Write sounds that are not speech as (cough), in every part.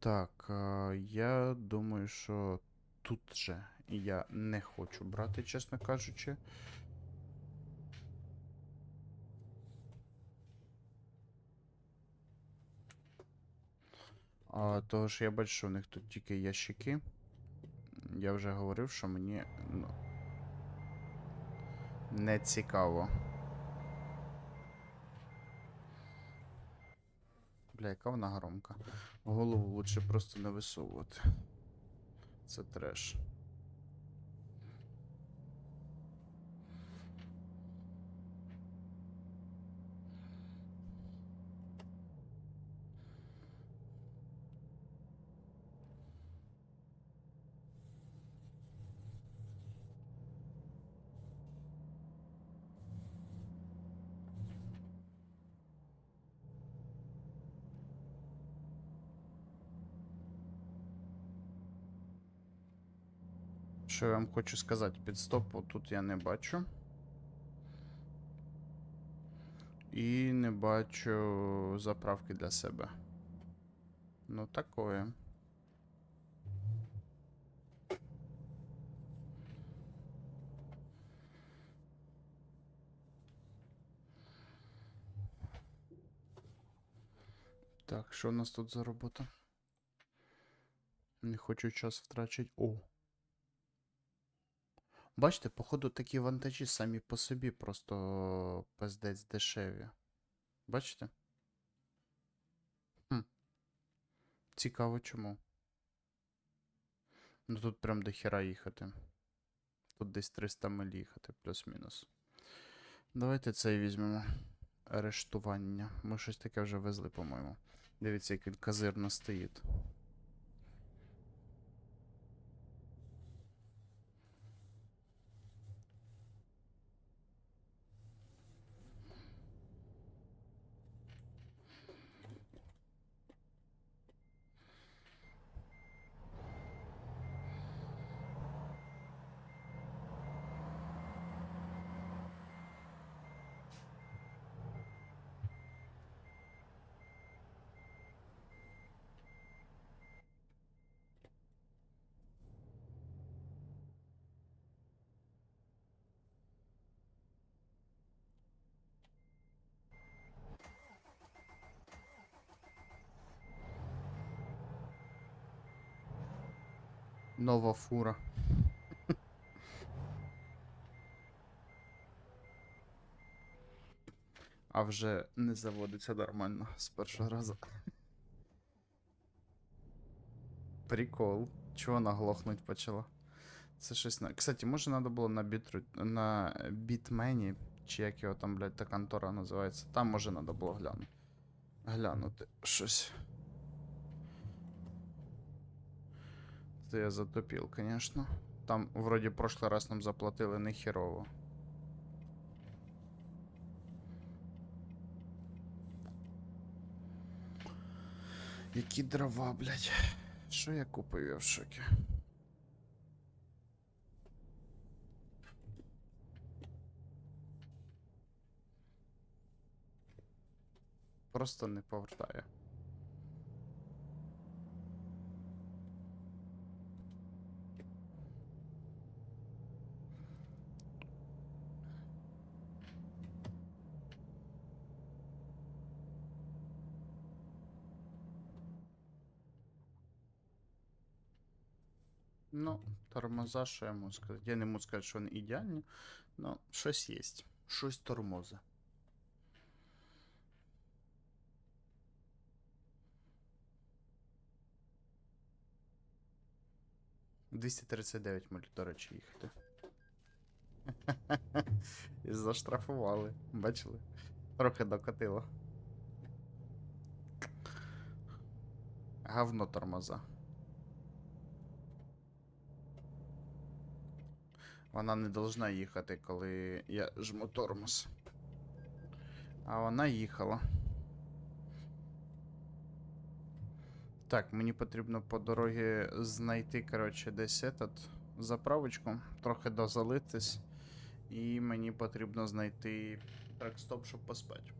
Так, я думаю, що тут же я не хочу брати, чесно кажучи. А, того ж я бачу, що у них тут тільки ящики. Я вже говорив, що мені ну, не цікаво. Бля, яка вона громка. Голову лучше просто не висовувати. Це треш. Що я вам хочу сказати, підстопу тут я не бачу. І не бачу заправки для себе. Ну, такое. Так, що у нас тут за робота? Не хочу час втрачати. О! Бачите, походу такі вантажі самі по собі просто пиздець дешеві. Бачите? Хм. Цікаво чому. Ну тут прям до хера їхати. Тут десь 300 миль їхати, плюс-мінус. Давайте цей візьмемо. Арештування. Ми щось таке вже везли, по-моєму. Дивіться, як він казирно стоїть. Нова фура. А вже не заводиться нормально з першого разу. Прикол. Чого вона глохнуть почала? Це щось на. Кстати, може треба було на бітру... на бітмені, чи як його там, блядь, та контора називається. Там може треба було глянути. Глянути щось. Це я затопив, конечно. Там, вроді, прошлый раз нам заплатили не херово. Які дрова, блядь. Що я купив, я в шокі. Просто не повертає. Ну, тормоза, що я можу сказати. Я не можу сказати, що вони ідеальні, але щось є. Щось тормози. — 239 миль, до речі, їхати. (laughs) І заштрафували. Бачили? Трохи докотило. Говно тормоза. Вона не должна їхати, коли я жму тормоз. А вона їхала. Так, мені потрібно по дорозі знайти, коротше, десь этот заправочку, трохи дозалитись. І мені потрібно знайти тракстоп, щоб поспати.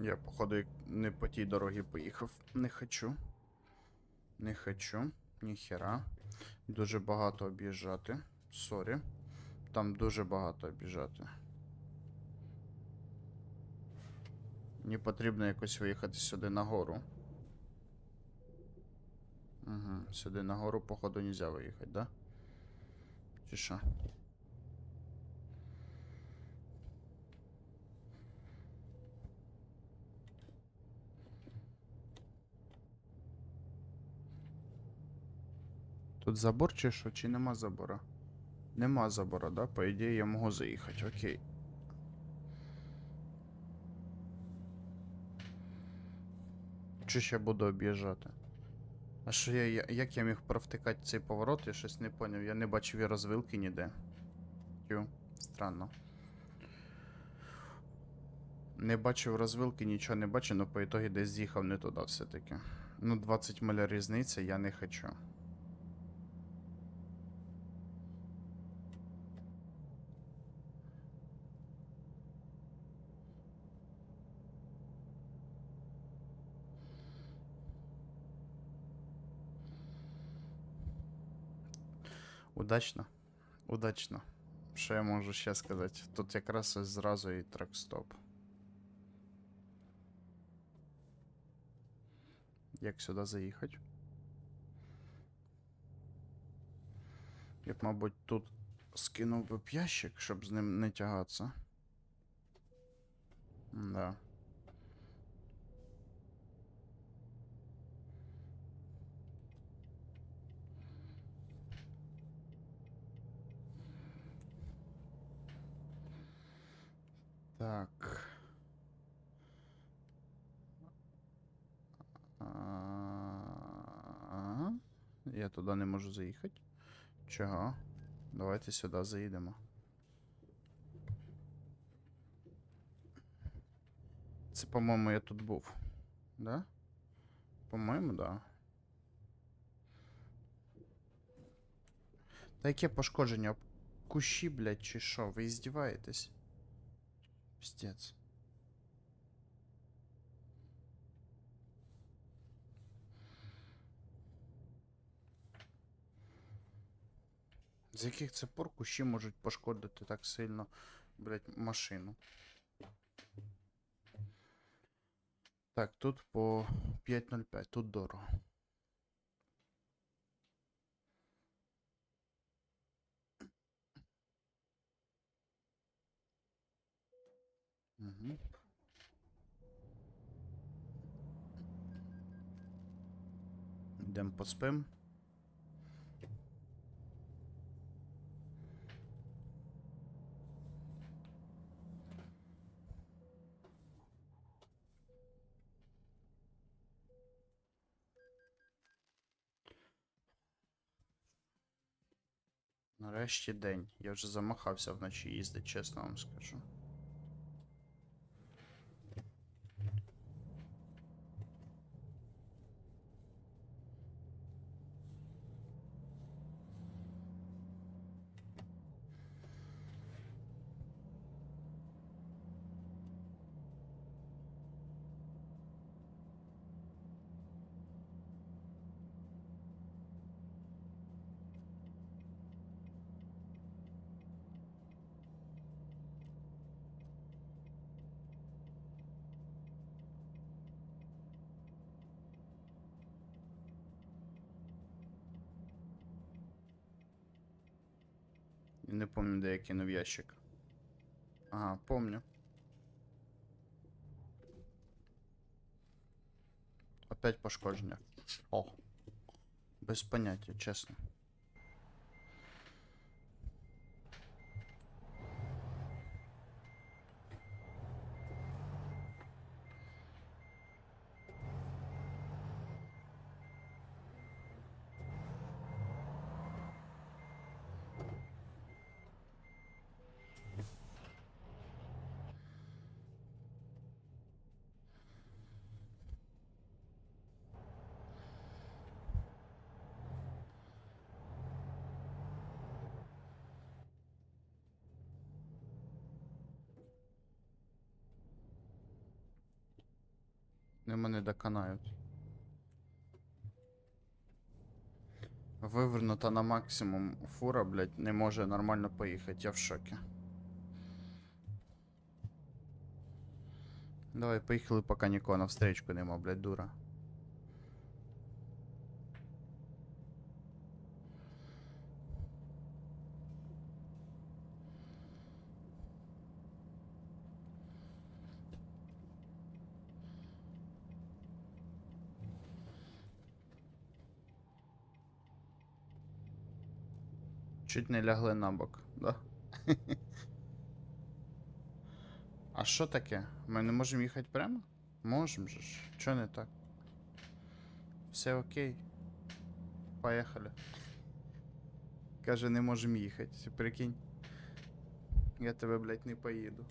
Я, походу, не по тій дорогі поїхав. Не хочу. Не хочу. Ніхера. Дуже багато об'їжджати. Сорі. Там дуже багато об'їжджати. Мені потрібно якось виїхати сюди нагору. Угу. Сюди нагору, походу, нельзя виїхати, да? Чи що? Тут забор чи що? Чи нема забора? Нема забора, да? По ідеї я можу заїхати, окей. Чи ще буду об'їжджати? А що я. Як я міг провтикати цей поворот, я щось не поняв. Я не бачив і розвилки ніде. Тю, странно. Не бачив розвилки, нічого не бачив, але по ітогі десь з'їхав не туди все-таки. Ну, 20 миля різниця, я не хочу. Удачно. Удачно. Що я можу ще сказати? Тут якраз ось зразу і трек-стоп. Як сюди заїхати? Я б, мабуть, тут скинув би ящик, щоб з ним не тягатися. Да. Так. А, Я туди не можу заїхати. Чого? Давайте сюди заїдемо. Це, по-моєму, я тут був. Да? По-моєму, да. Та яке пошкодження? Кущі, блядь, чи що? Ви іздіваєтесь? Пиздец. З яких це пор кущі можуть пошкодити так сильно, блять, машину? Так, тут по 5.05, тут дорого. Угу. Йдемо поспим. Нарешті день. Я вже замахався вночі їздити, чесно вам скажу. Не пам'ятаю, де я кинув ящик. Ага, помню. Опять пошкодження. О. Без поняття, чесно. Не мене доконають. Вивернута на максимум фура, блядь, не може нормально поїхати, я в шокі. Давай, поїхали, поки нікого на встречку нема, блядь, дура. Чуть не лягли на бок, да? А що таке? Ми не можемо їхати прямо? Можем же ж. Чо не так? Все окей. Поїхали. Каже, не можемо їхати. Прикинь. Я тебе, блядь, не поїду.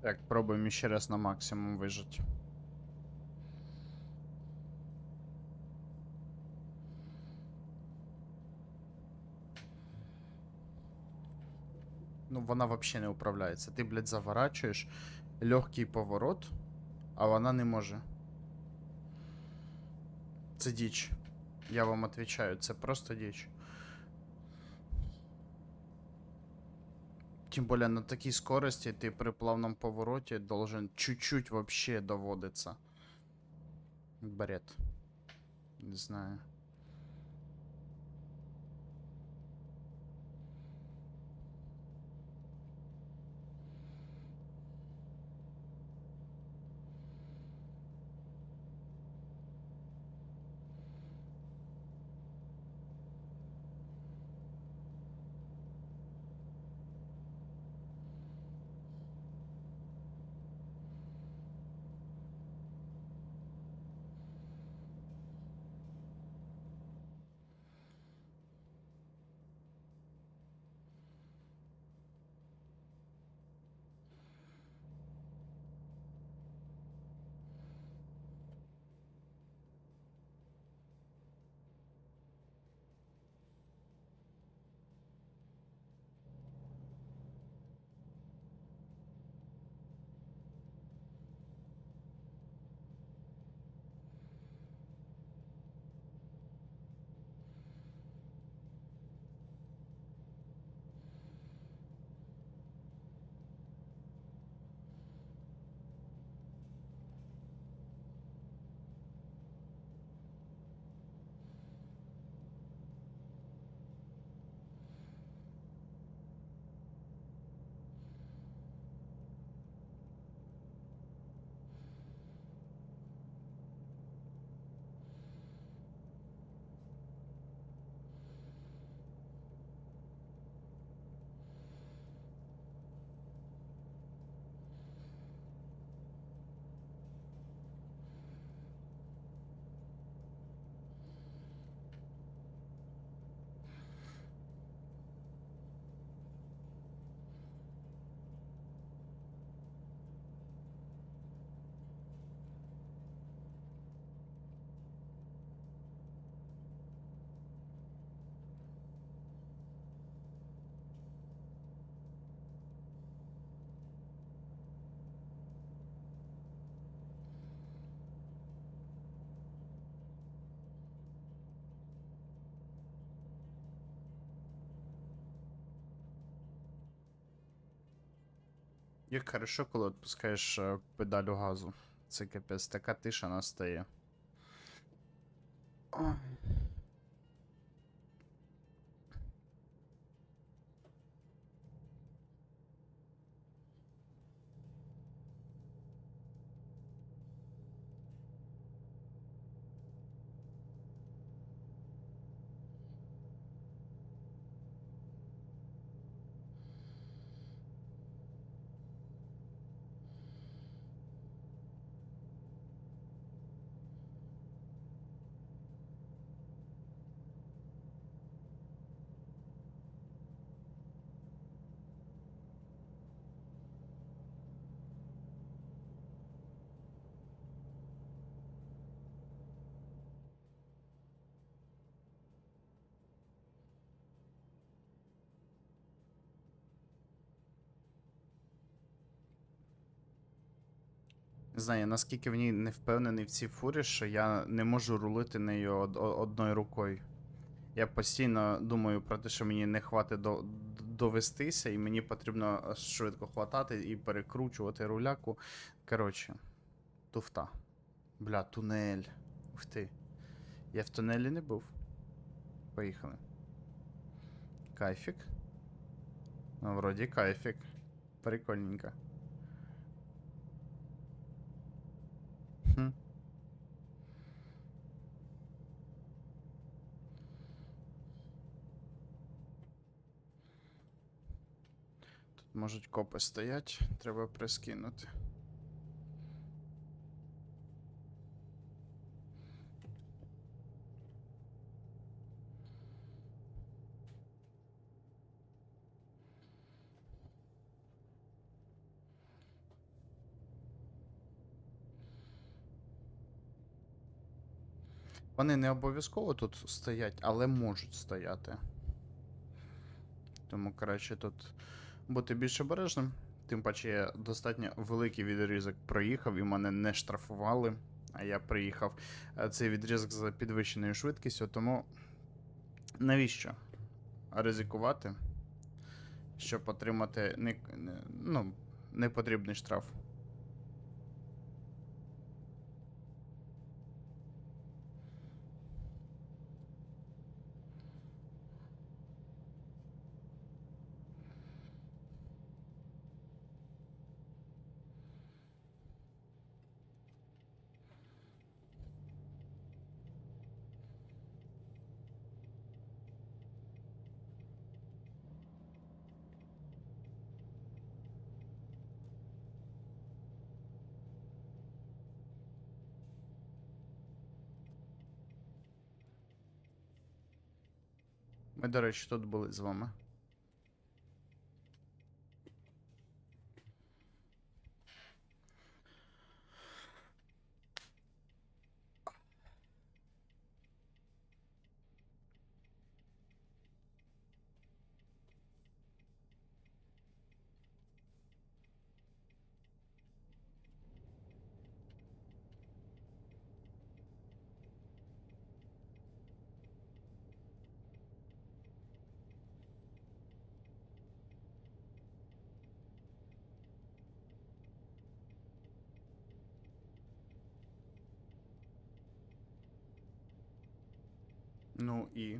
Так, пробуємо ще раз на максимум вижити. Ну, вона взагалі не управляється. Ти, блядь, заворачуєш легкий поворот, а вона не може. Це діч. Я вам отвечаю, це просто діч. Тем более на такій скорости ты при плавном повороте должен чуть-чуть вообще доводиться. Бред. Не знаю. Як хорошо, коли відпускаєш е, педалю газу. Це капець, така тиша настає. Ой. Не знаю, наскільки в ній не впевнений в цій фурі, що я не можу рулити нею од- одною рукою. Я постійно думаю про те, що мені не хватить до, довестися, і мені потрібно швидко хватати і перекручувати руляку. Коротше, туфта. Бля, тунель. Ух ти. Я в тунелі не був. Поїхали. Кайфік. Ну, вроді кайфік. Прикольненько. Можуть копи стоять, треба прискинути. Вони не обов'язково тут стоять, але можуть стояти. Тому краще тут бути більш обережним. Тим паче я достатньо великий відрізок проїхав і мене не штрафували. А я приїхав е, цей відрізок за підвищеною швидкістю, тому навіщо ризикувати, щоб отримати не, ну, непотрібний штраф. До речі, тут були з вами. Ну і.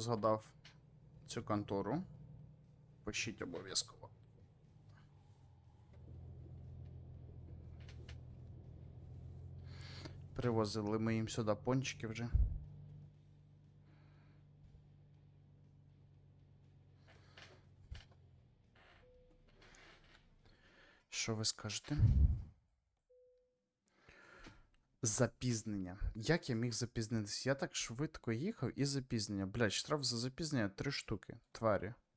Згадав цю контору? Пишіть обов'язково. Привозили ми їм сюди пончики вже. Що ви скажете? Запізнення. Як я міг запізнитись? Я так швидко їхав і запізнення. Блять, штраф за запізнення 3 штуки. Тварі.